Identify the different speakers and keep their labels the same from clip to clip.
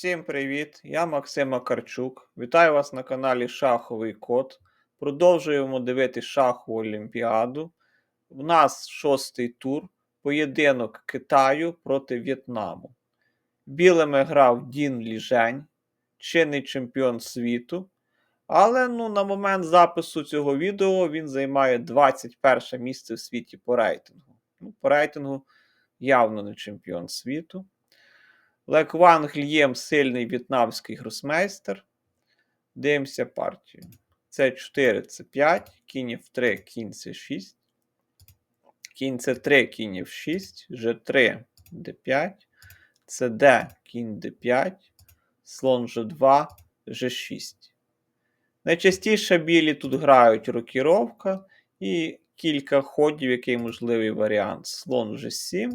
Speaker 1: Всім привіт! Я Максим Макарчук. Вітаю вас на каналі Шаховий Код. Продовжуємо дивитися шахову Олімпіаду. У нас шостий тур. Поєдинок Китаю проти В'єтнаму. Білими грав Дін Ліжень, чинний чемпіон світу. Але ну, на момент запису цього відео він займає 21 місце в світі по рейтингу. Ну, По рейтингу явно не чемпіон світу. Лек Ван Глієм сильний в'єтнамський гросмейстер. Дивимося партію. Це 4 це 5, кінь F3, кінь це 6. Кінь це 3, кінь F6, G3, D5, CD, кінь D5, слон G2, G6. Найчастіше білі тут грають рокіровка і кілька ходів, який можливий варіант. Слон G7,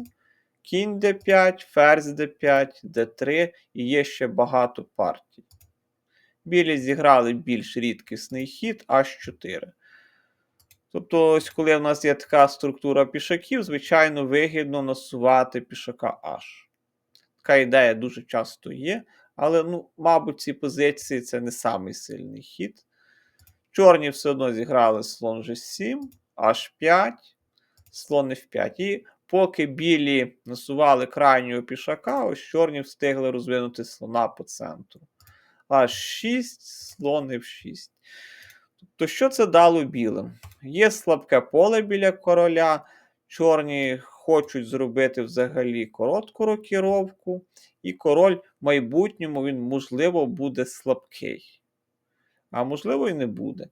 Speaker 1: кінь d5, ферзь d5, d3 і є ще багато партій. Білі зіграли більш рідкісний хід H4. Тобто, ось коли в нас є така структура пішаків, звичайно, вигідно насувати пішака H. Така ідея дуже часто є, але, ну, мабуть, ці позиції це не самий сильний хід. Чорні все одно зіграли слон G7, H5, слон F5. І поки білі насували крайнього пішака, ось чорні встигли розвинути слона по центру. H6, слон F6. Тобто, що це дало білим? Є слабке поле біля короля. Чорні хочуть зробити взагалі коротку рокіровку, і король в майбутньому він, можливо, буде слабкий. А можливо, і не буде.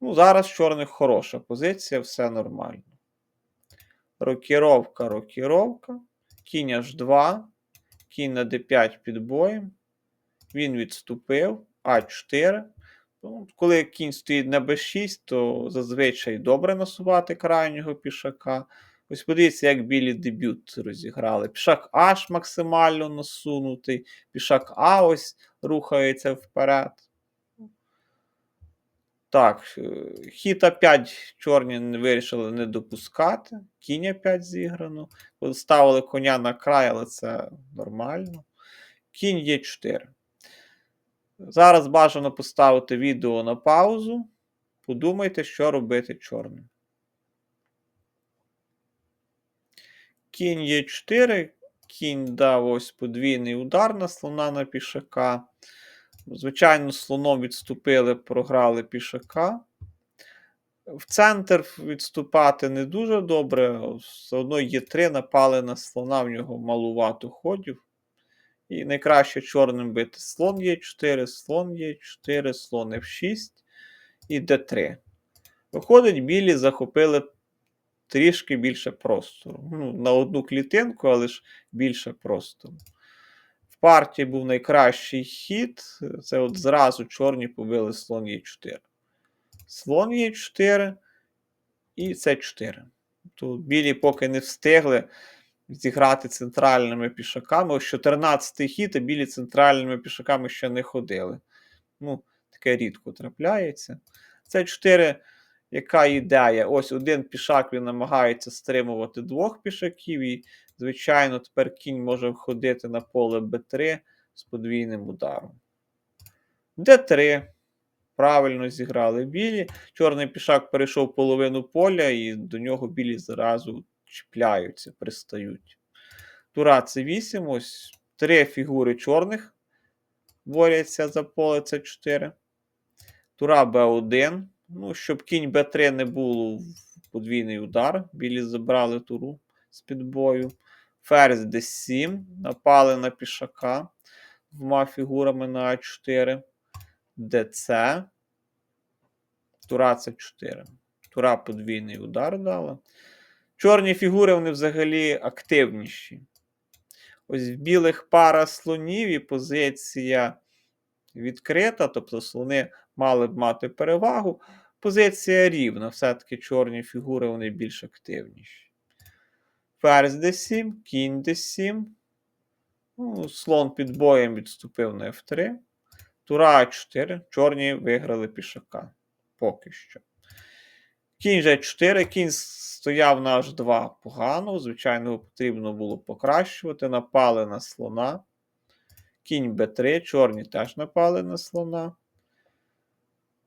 Speaker 1: Ну, Зараз чорних хороша позиція, все нормально. Рокіровка, рокіровка. Кінь H2. Кінь на D5 під боєм. Він відступив. А4. Ну, Коли кінь стоїть на b6, то зазвичай добре насувати крайнього пішака. Ось подивіться, як білі дебют розіграли. Пішак H максимально насунутий. Пішак А ось рухається вперед. Так, е, хід А5 чорні вирішили не допускати. Кінь А5 зіграно. Ставили коня на край, але це нормально. Кінь Є4. Зараз бажано поставити відео на паузу. Подумайте, що робити чорним. Кінь Є4. Кінь дав ось подвійний удар на слона на пішака. Звичайно, слоном відступили, програли пішака. В центр відступати не дуже добре. Все одно є 3 напали на слона, в нього малувато ходів. І найкраще чорним бити слон є 4, слон є 4, слон F6 і d3. Виходить, білі захопили трішки більше простору. Ну, На одну клітинку, але ж більше простору партії був найкращий хід. Це от зразу чорні побили слон Е4. Слон Е4 і С4. Тут білі поки не встигли зіграти центральними пішаками. Ось 14-й хід, а білі центральними пішаками ще не ходили. Ну, Таке рідко трапляється. Це 4. Яка ідея? Ось один пішак він намагається стримувати двох пішаків, і Звичайно, тепер кінь може входити на поле Б3 з подвійним ударом. Д3. Правильно зіграли білі. Чорний пішак перейшов половину поля, і до нього білі зразу чіпляються, пристають. Тура це 8. Ось три фігури чорних борються за поле це 4. Тура Б1. Ну, Щоб кінь Б3 не було подвійний удар. Білі забрали туру з-під бою. Ферзь d7. Напали на пішака двома фігурами на А4. ДЦ. Тура це 4. Тура подвійний удар дала. Чорні фігури вони взагалі активніші. Ось в білих пара слонів і позиція відкрита, тобто слони мали б мати перевагу. Позиція рівна. Все-таки чорні фігури вони більш активніші. Ферзь d7, кінь d7. Ну, Слон під боєм відступив на F3. Тура А4. Чорні виграли пішака. Поки що. Кінь G4, кінь стояв на H2 погано. Звичайно, його потрібно було покращувати. Напали на слона. Кінь Б3, чорні теж напали на слона.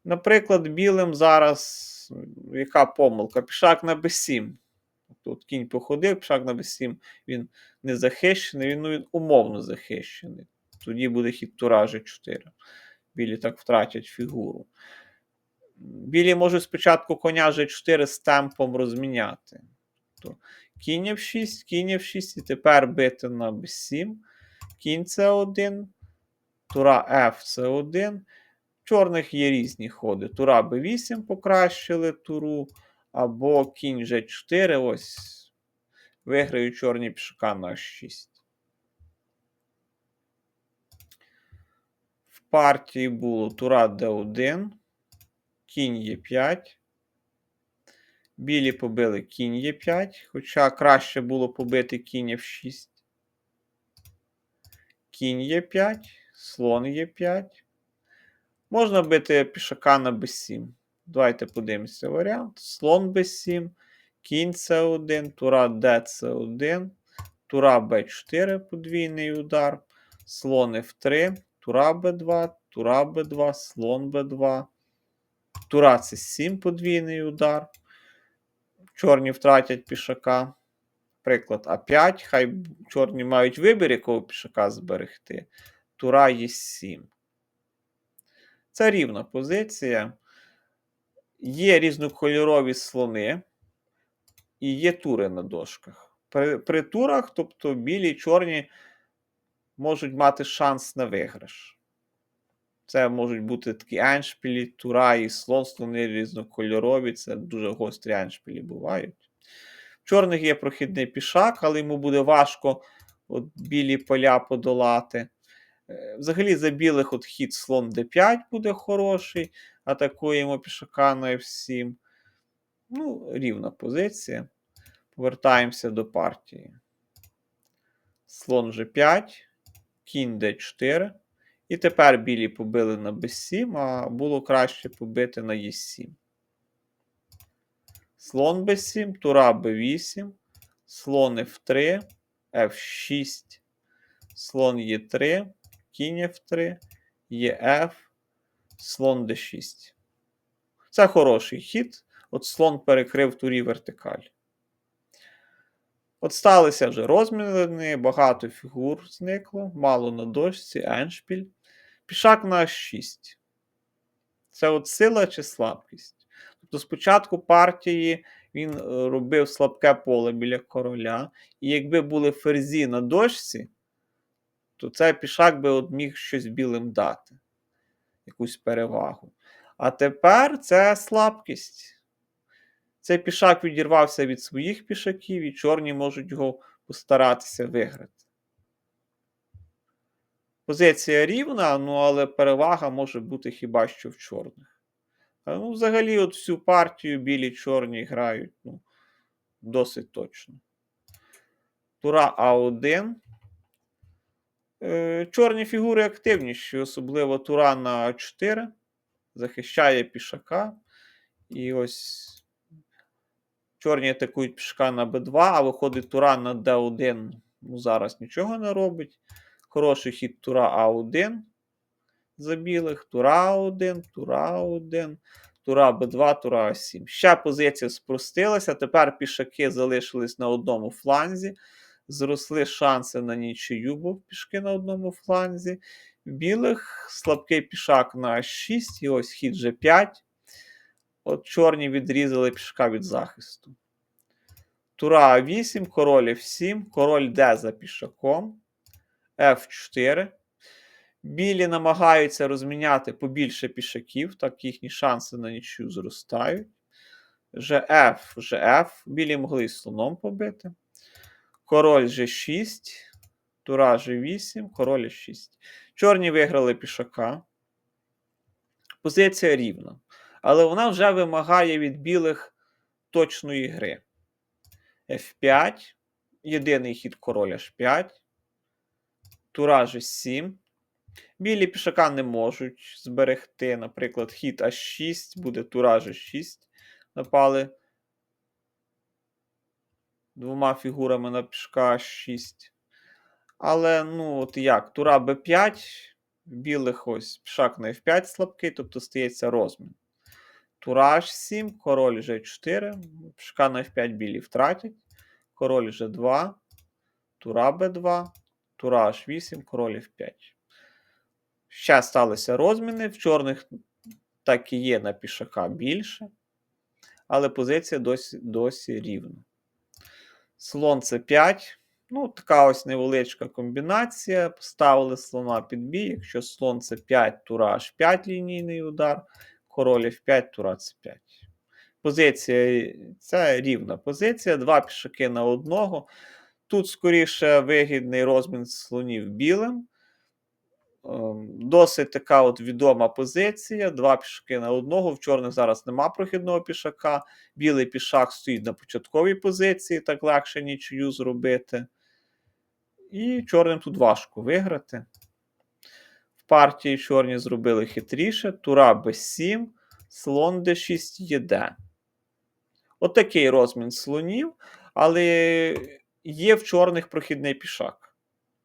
Speaker 1: Наприклад, білим зараз яка помилка? Пішак на Б7. Тут кінь походив, пішак на Б7, він не захищений, він, ну, він умовно захищений. Тоді буде хід тура G4. Білі так втратять фігуру. Білі можуть спочатку коня G4 з темпом розміняти. Тобто кінь F6, кінь F6, і тепер бити на B7, кінь C1, тура F C1. Чорних є різні ходи. Тура B8 покращили туру, або кінь G4. Ось виграють чорні пішака на H6. В партії було тура D1, кінь Е5. Білі побили кінь Е5, хоча краще було побити кінь F6. Кінь Е5, слон Е5. Можна бити пішака на b7. Давайте подивимося варіант. Слон b7, кінь c1, тура d c1, тура b4, подвійний удар, слон f3, тура b2, тура b2, слон b2, тура c7, подвійний удар. Чорні втратять пішака. Приклад А5. Хай чорні мають вибір, якого пішака зберегти. Тура Е7. Це рівна позиція. Є різнокольорові слони і є тури на дошках. При, при турах, тобто білі і чорні, можуть мати шанс на виграш. Це можуть бути такі еншпілі, тура і слон, слони різнокольорові. Це дуже гострі еншпілі бувають. В чорних є прохідний пішак, але йому буде важко от білі поля подолати. Е, Взагалі за білих от хід слон d5 буде хороший. Атакуємо пішака на f7. Ну, рівна позиція. Повертаємося до партії. Слон g5, кінь d4. І тепер білі побили на b7, а було краще побити на e7. Слон b7, тура b8, слон f3, f6, слон e3, кінь F3, ЄФ, слон D6. Це хороший хід. От слон перекрив турі вертикаль. От сталися вже розміни, багато фігур зникло, мало на дошці, еншпіль. Пішак на H6. Це от сила чи слабкість. Тобто спочатку партії він е, робив слабке поле біля короля, і якби були ферзі на дошці, то цей пішак би от міг щось білим дати, якусь перевагу. А тепер це слабкість. Цей пішак відірвався від своїх пішаків, і чорні можуть його постаратися виграти. Позиція рівна, ну але перевага може бути хіба що в чорних. Ну, взагалі, от всю партію білі чорні грають ну, досить точно. Тура А1. Е, Чорні фігури активніші, особливо Тура на А4. Захищає пішака. І ось чорні атакують пішака на Б2, а виходить Тура на Д1. Ну, зараз нічого не робить. Хороший хід Тура А1 за білих. Тура А1, Тура А1, Тура Б2, Тура А7. Ще позиція спростилася. Тепер пішаки залишились на одному фланзі зросли шанси на нічию, бо пішки на одному фланзі. Білих слабкий пішак на 6, і ось хід G5. От чорні відрізали пішка від захисту. Тура А8, король F7, король Д за пішаком. F4. Білі намагаються розміняти побільше пішаків, так їхні шанси на нічию зростають. ЖФ, ЖФ. Білі могли і слоном побити. Король G6, Тура G8, король G6. Чорні виграли пішака. Позиція рівна. Але вона вже вимагає від білих точної гри. F5. Єдиний хід король H5. Тура G7. Білі пішака не можуть зберегти. Наприклад, хід H6 буде Тура G6. Напали двома фігурами на пішка 6. Але, ну, от як, тура Б5, в білих ось пішак на F5 слабкий, тобто стається розмін. Тура H7, король G4, пішка на F5 білі втратять, король G2, тура Б2, тура H8, король F5. Ще сталися розміни. В чорних так і є на пішака більше, але позиція досі, досі рівна. Слон c 5 Ну, така ось невеличка комбінація. Поставили слона під бій. Якщо слон c 5 тура H5 лінійний удар, король F5, тура c 5 Позиція це рівна позиція. Два пішаки на одного. Тут, скоріше, вигідний розмін слонів білим. Ем, Досить така от відома позиція. Два пішаки на одного. В чорних зараз нема прохідного пішака. Білий пішак стоїть на початковій позиції, так легше нічию зробити. І чорним тут важко виграти. В партії чорні зробили хитріше. Тура Б7, слон Д6 ЄД. Отакий розмін слонів, але є в чорних прохідний пішак.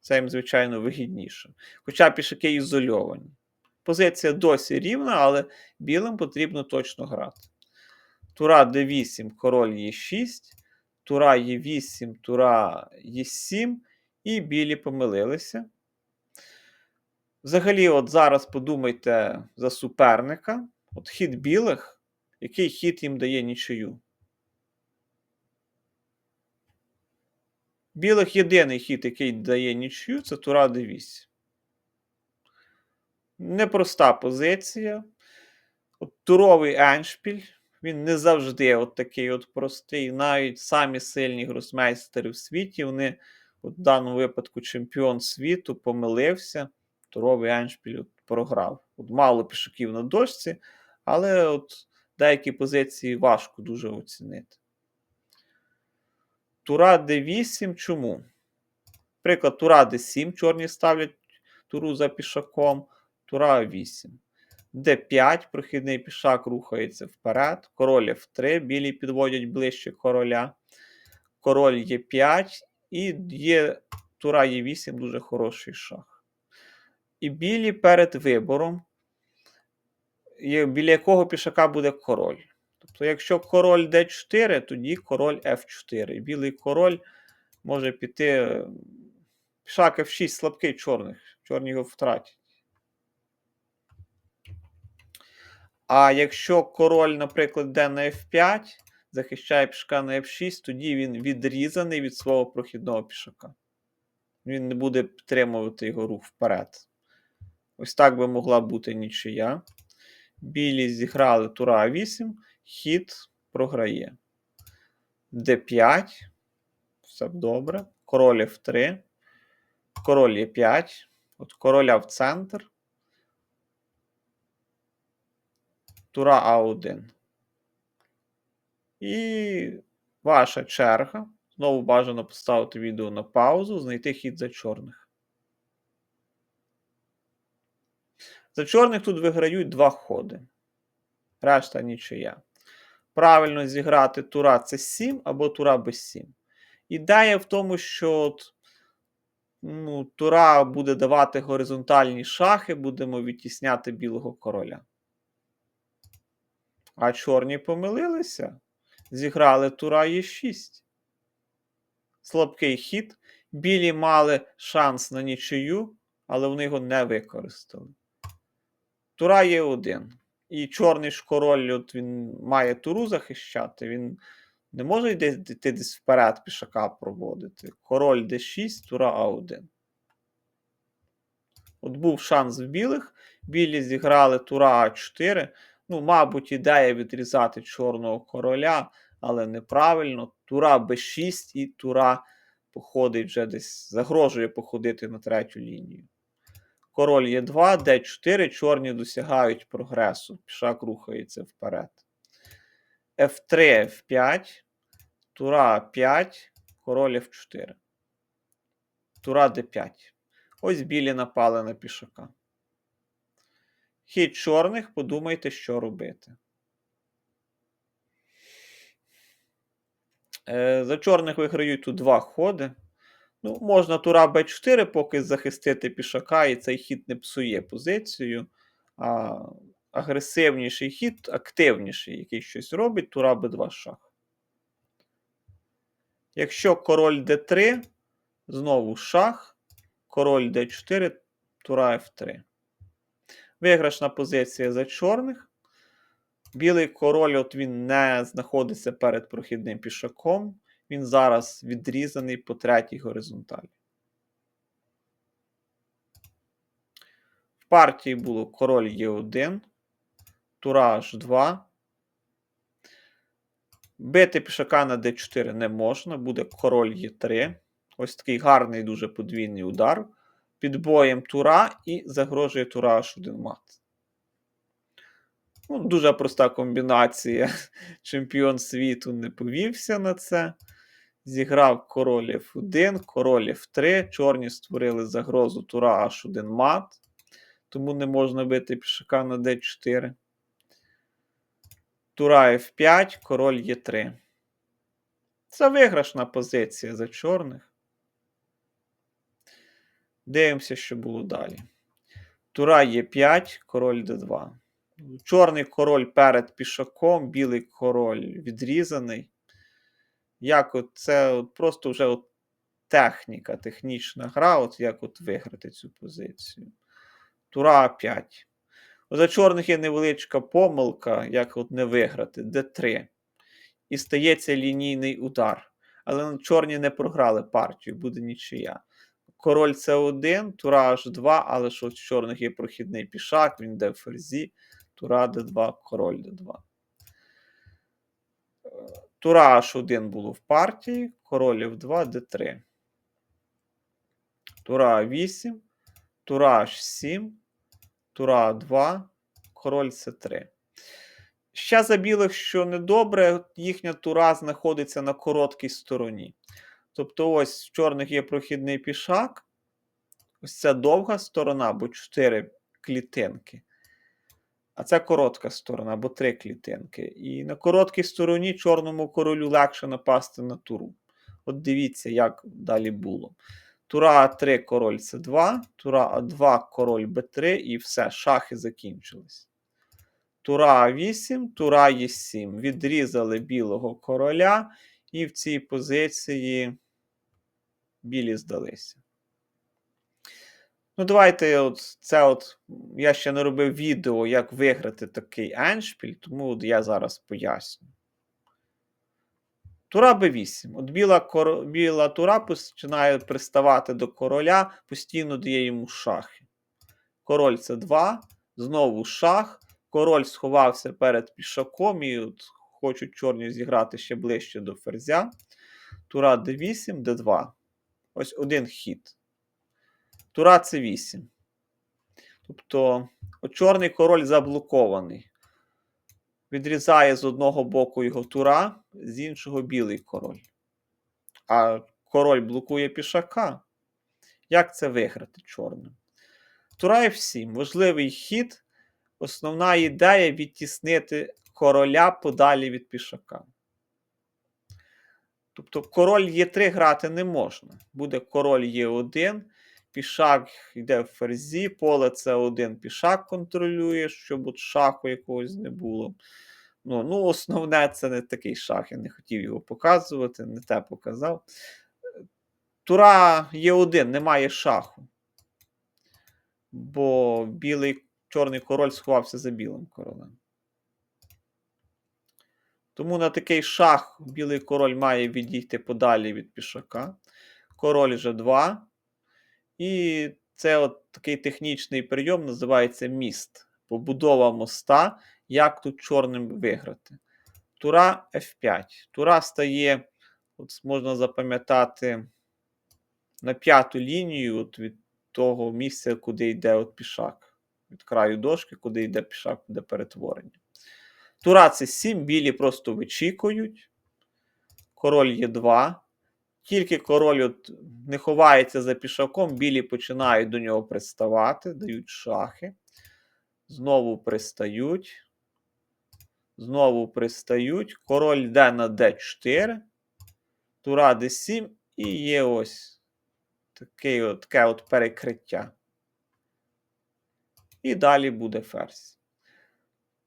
Speaker 1: Це їм, звичайно, вигідніше. Хоча пішаки ізольовані. Позиція досі рівна, але білим потрібно точно грати. Тура d8, король Е6, тура Е8, тура Е7, і білі помилилися. Взагалі, от зараз подумайте за суперника. От хід білих, який хід їм дає нічию. Білих єдиний хід, який дає нічию, це тура d8. Непроста позиція. От Туровий еншпіль. Він не завжди от такий от простий. Навіть самі сильні гросмейстери в світі, вони, от в даному випадку, чемпіон світу помилився. Туровий еншпіль от програв. От Мало пішаків на дошці, але от деякі позиції важко дуже оцінити. Тура d8 чому? Наприклад, тура d7, чорні ставлять туру за пішаком, тура 8. d5, прохідний пішак рухається вперед. Король F3, білі підводять ближче короля. Король Е5 і є тура Е8 дуже хороший шах. І білі перед вибором, біля якого пішака буде король. Тобто, якщо король d4, тоді король f4. Білий король може піти. Пішак f6 слабкий чорних. Чорні його втратять. А якщо король, наприклад, йде на f5, захищає пішака на f6, тоді він відрізаний від свого прохідного пішака. Він не буде підтримувати його рух вперед. Ось так би могла бути нічия. Білі зіграли тура 8 хід програє. d5. Все добре. Король F3. Король Е5. От короля в центр. Тура А1. І ваша черга. Знову бажано поставити відео на паузу, знайти хід за чорних. За чорних тут виграють два ходи. Решта нічия правильно зіграти тура це 7 або тура без 7. Ідея в тому, що от, ну, тура буде давати горизонтальні шахи, будемо відтісняти білого короля. А чорні помилилися. Зіграли тура Е6. Слабкий хід. Білі мали шанс на нічию, але вони його не використали. Тура Е1. І чорний ж король, от він має туру захищати, він не може йти десь вперед пішака проводити. Король d6, тура А1. От був шанс в білих. Білі зіграли тура А4. Ну, мабуть, ідея відрізати чорного короля, але неправильно. Тура Б6 і тура походить вже десь, загрожує походити на третю лінію. Король є 2, d4, чорні досягають прогресу. Пішак рухається вперед. F3, F5, тура 5, король F4. Тура d5. Ось білі напали на пішака. Хід чорних, подумайте, що робити. Е, за чорних виграють тут два ходи. Ну, можна тура Б4 поки захистити пішака, і цей хід не псує позицію. А агресивніший хід, активніший, який щось робить, тура Б2 шах. Якщо король Д3, знову шах, король Д4, тура Ф3. Виграшна позиція за чорних. Білий король, от він не знаходиться перед прохідним пішаком. Він зараз відрізаний по третій горизонталі. В партії було король Е1, тура H2. Бити пішака на d4 не можна, буде король Е3. Ось такий гарний дуже подвійний удар. Під боєм тура і загрожує тура H1 мат. Ну, Дуже проста комбінація. Чемпіон світу не повівся на це. Зіграв король F1, король F3. Чорні створили загрозу тура H1 мат. Тому не можна бити пішака на d4. Тура F5, король Е3. Це виграшна позиція за чорних. Дивимося, що було далі. Тура Е5, король d2. Чорний король перед пішаком, білий король відрізаний. Як от це от просто вже от техніка, технічна гра, от як от виграти цю позицію. Тура 5. За чорних є невеличка помилка, як от не виграти, d3. І стається лінійний удар. Але чорні не програли партію, буде нічия. Король С1, тура H2, але що в чорних є прохідний пішак, він йде в ферзі. Тура d2, король d2. Тура H1 було в партії, король F2, d3. Тура 8, тура H7, тура 2, король С3. Ще за білих, що недобре, їхня тура знаходиться на короткій стороні. Тобто, ось в чорних є прохідний пішак. Ось це довга сторона, бо 4 клітинки. А це коротка сторона, бо 3 клітинки. І на короткій стороні чорному королю легше напасти на туру. От дивіться, як далі було. Тура А3, король С2, тура А2, король Б3, і все, шахи закінчились. Тура А8, тура Е7. Відрізали білого короля, і в цій позиції білі здалися. Ну, давайте от це от. Я ще не робив відео, як виграти такий еншпіль, тому от я зараз поясню. Тура Б8. От біла кор... біла тура починає приставати до короля, постійно дає йому шахи. Король це 2, знову шах. Король сховався перед пішаком, і от хочуть чорні зіграти ще ближче до ферзя. Тура d8, d2. Ось один хід. Тура c8. Тобто чорний король заблокований. Відрізає з одного боку його тура, з іншого білий король. А король блокує пішака. Як це виграти чорним? Тура F7. Важливий хід. Основна ідея відтіснити короля подалі від пішака. Тобто король Е3 грати не можна. Буде король Е1, пішак йде в ферзі, поле С1 пішак контролює, щоб от шаху якогось не було. Ну, ну, Основне, це не такий шах. Я не хотів його показувати, не те показав. Тура Е1 немає шаху. Бо білий чорний король сховався за білим королем. Тому на такий шах білий король має відійти подалі від пішака. Король G2. І це от такий технічний прийом називається міст. Побудова моста, як тут чорним виграти. Тура F5. Тура стає, от можна запам'ятати, на п'яту лінію от від того місця, куди йде от пішак. Від краю дошки, куди йде пішак, буде перетворення. Тура це 7, білі просто вичікують. Король є 2. Тільки король от не ховається за пішаком, білі починають до нього приставати, дають шахи. Знову пристають. Знову пристають. Король йде на d4. Тура d7 і є ось от, таке от перекриття. І далі буде ферзь.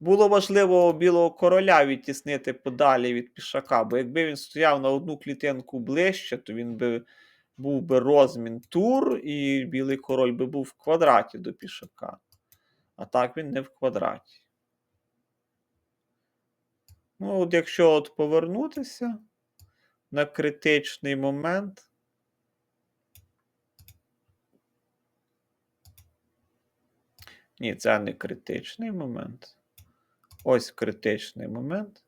Speaker 1: Було важливо білого короля відтіснити подалі від пішака, бо якби він стояв на одну клітинку ближче, то він би був би розмін тур, і білий король би був в квадраті до пішака. А так він не в квадраті. Ну, от якщо от повернутися на критичний момент. Ні, це не критичний момент. Ось критичний момент.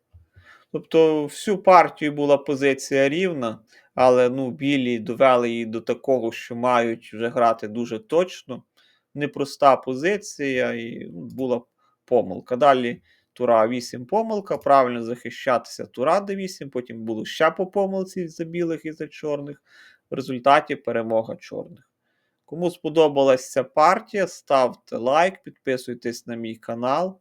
Speaker 1: Тобто, всю партію була позиція рівна, але ну, білі довели її до такого, що мають вже грати дуже точно. Непроста позиція, і ну, була помилка. Далі тура 8 помилка, правильно захищатися тура d8, потім було ще по помилці за білих і за чорних. В результаті перемога чорних. Кому сподобалася ця партія, ставте лайк, підписуйтесь на мій канал.